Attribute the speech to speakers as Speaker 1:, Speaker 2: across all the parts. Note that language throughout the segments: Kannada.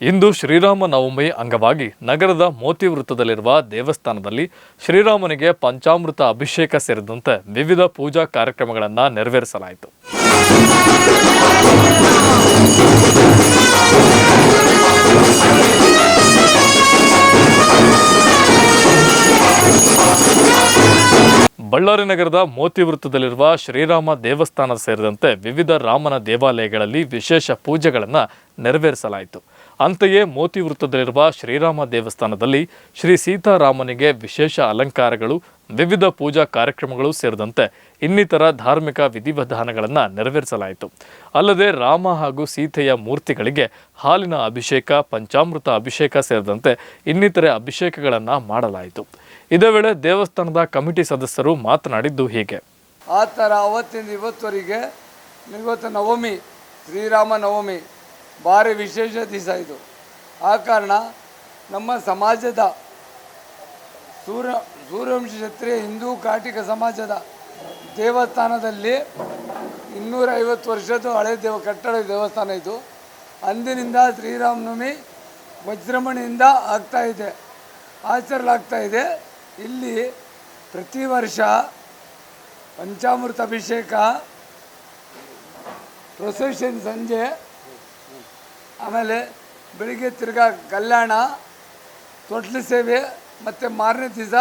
Speaker 1: ಇಂದು ಶ್ರೀರಾಮ ನವಮಿ ಅಂಗವಾಗಿ ನಗರದ ಮೋತಿ ವೃತ್ತದಲ್ಲಿರುವ ದೇವಸ್ಥಾನದಲ್ಲಿ ಶ್ರೀರಾಮನಿಗೆ ಪಂಚಾಮೃತ ಅಭಿಷೇಕ ಸೇರಿದಂತೆ ವಿವಿಧ ಪೂಜಾ ಕಾರ್ಯಕ್ರಮಗಳನ್ನು ನೆರವೇರಿಸಲಾಯಿತು. ಬಳ್ಳಾರಿ ನಗರದ ಮೋತಿ ವೃತ್ತದಲ್ಲಿರುವ ಶ್ರೀರಾಮ ದೇವಸ್ಥಾನ ಸೇರಿದಂತೆ ವಿವಿಧ ರಾಮನ ದೇವಾಲಯಗಳಲ್ಲಿ ವಿಶೇಷ ಪೂಜೆಗಳನ್ನು ನೆರವೇರಿಸಲಾಯಿತು. ಅಂತೆಯೇ ಮೋತಿ ವೃತ್ತದಲ್ಲಿರುವ ಶ್ರೀರಾಮ ದೇವಸ್ಥಾನದಲ್ಲಿ ಶ್ರೀ ಸೀತಾರಾಮನಿಗೆ ವಿಶೇಷ ಅಲಂಕಾರಗಳು, ವಿವಿಧ ಪೂಜಾ ಕಾರ್ಯಕ್ರಮಗಳು ಸೇರಿದಂತೆ ಇನ್ನಿತರ ಧಾರ್ಮಿಕ ವಿಧಿವಿಧಾನಗಳನ್ನು ನೆರವೇರಿಸಲಾಯಿತು. ಅಲ್ಲದೆ ರಾಮ ಹಾಗೂ ಸೀತೆಯ ಮೂರ್ತಿಗಳಿಗೆ ಹಾಲಿನ ಅಭಿಷೇಕ, ಪಂಚಾಮೃತ ಅಭಿಷೇಕ ಸೇರಿದಂತೆ ಇನ್ನಿತರೆ ಅಭಿಷೇಕಗಳನ್ನು ಮಾಡಲಾಯಿತು. ಇದೇ ವೇಳೆ ದೇವಸ್ಥಾನದ ಕಮಿಟಿ ಸದಸ್ಯರು ಮಾತನಾಡಿದ್ದು ಹೀಗೆ.
Speaker 2: ಆ ಥರ ಅವತ್ತಿಂದ ಇವತ್ತುವರೆಗೆ ಇವತ್ತು ನವಮಿ, ಶ್ರೀರಾಮ ನವಮಿ. ಭಾರಿ ವಿಶೇಷ ದಿವಸ ಇದು. ಆ ಕಾರಣ ನಮ್ಮ ಸಮಾಜದ ಸೂರ್ಯ, ಸೂರ್ಯವಂಶ ಛತ್ರಿಯ ಹಿಂದೂ ಕಾಟಿಕ ಸಮಾಜದ ದೇವಸ್ಥಾನದಲ್ಲಿ ಇನ್ನೂರೈವತ್ತು ವರ್ಷದ ಹಳೆ ದೇವ, ಕಟ್ಟಡ ದೇವಸ್ಥಾನ ಇದು. ಅಂದಿನಿಂದ ಶ್ರೀರಾಮನವಮಿ ವಜ್ರಮಣಿಯಿಂದ ಆಗ್ತಾ ಇದೆ. ಆಚರಣೆಲಾಗ್ತಾ ಇದೆ. ಇಲ್ಲಿ ಪ್ರತಿ ವರ್ಷ ಪಂಚಾಮೃತ ಅಭಿಷೇಕ ಪ್ರೊಸೆಷನ್ ಸಂಜೆ ಆಮೇಲೆ ಬೆಳಿಗ್ಗೆ ತಿರ್ಗಾ ಕಲ್ಯಾಣ, ತೊಟ್ಲು ಸೇವೆ ಮತ್ತು ಮಾರನೇ ದಿವಸ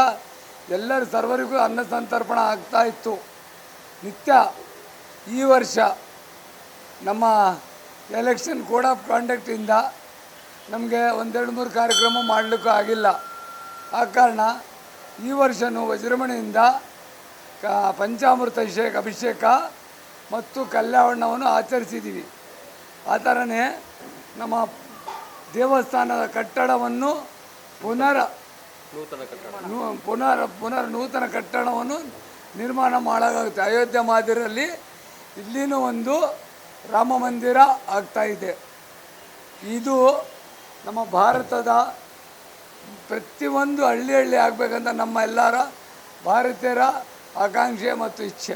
Speaker 2: ಎಲ್ಲರ ಸರ್ವರಿಗೂ ಅನ್ನ ಸಂತರ್ಪಣ ಆಗ್ತಾ ಇತ್ತು. ನಿತ್ಯ ಈ ವರ್ಷ ನಮ್ಮ ಎಲೆಕ್ಷನ್ ಕೋಡ್ ಆಫ್ ಕಾಂಡಕ್ಟಿಂದ ನಮಗೆ ಒಂದೆರಡು ಮೂರು ಕಾರ್ಯಕ್ರಮ ಮಾಡಲಿಕ್ಕೂ ಆಗಿಲ್ಲ. ಆ ಕಾರಣ ಈ ವರ್ಷವೂ ವಜ್ರಮಣಿಯಿಂದ ಕ ಪಂಚಾಮೃತ ಅಭಿಷೇಕ ಅಭಿಷೇಕ ಮತ್ತು ಕಲ್ಯಾಣವನ್ನು ಆಚರಿಸಿದ್ದೀವಿ ಆ ಥರನೇ ನಮ್ಮ ದೇವಸ್ಥಾನದ ಕಟ್ಟಡವನ್ನು ಪುನರ್ ನೂತನ ಪುನರ್ ಪುನರ್ ನೂತನ ಕಟ್ಟಡವನ್ನು ನಿರ್ಮಾಣ ಮಾಡಲಾಗುತ್ತೆ. ಅಯೋಧ್ಯೆ ಮಾದರಿಯಲ್ಲಿ ಇಲ್ಲಿನೂ ಒಂದು ರಾಮ ಮಂದಿರ ಆಗ್ತಾ ಇದೆ. ಇದು ನಮ್ಮ ಭಾರತದ ಪ್ರತಿಯೊಂದು ಹಳ್ಳಿ ಹಳ್ಳಿ ಆಗಬೇಕಂತ ನಮ್ಮ ಎಲ್ಲರ ಭಾರತೀಯರ ಆಕಾಂಕ್ಷೆ ಮತ್ತು ಇಚ್ಛೆ.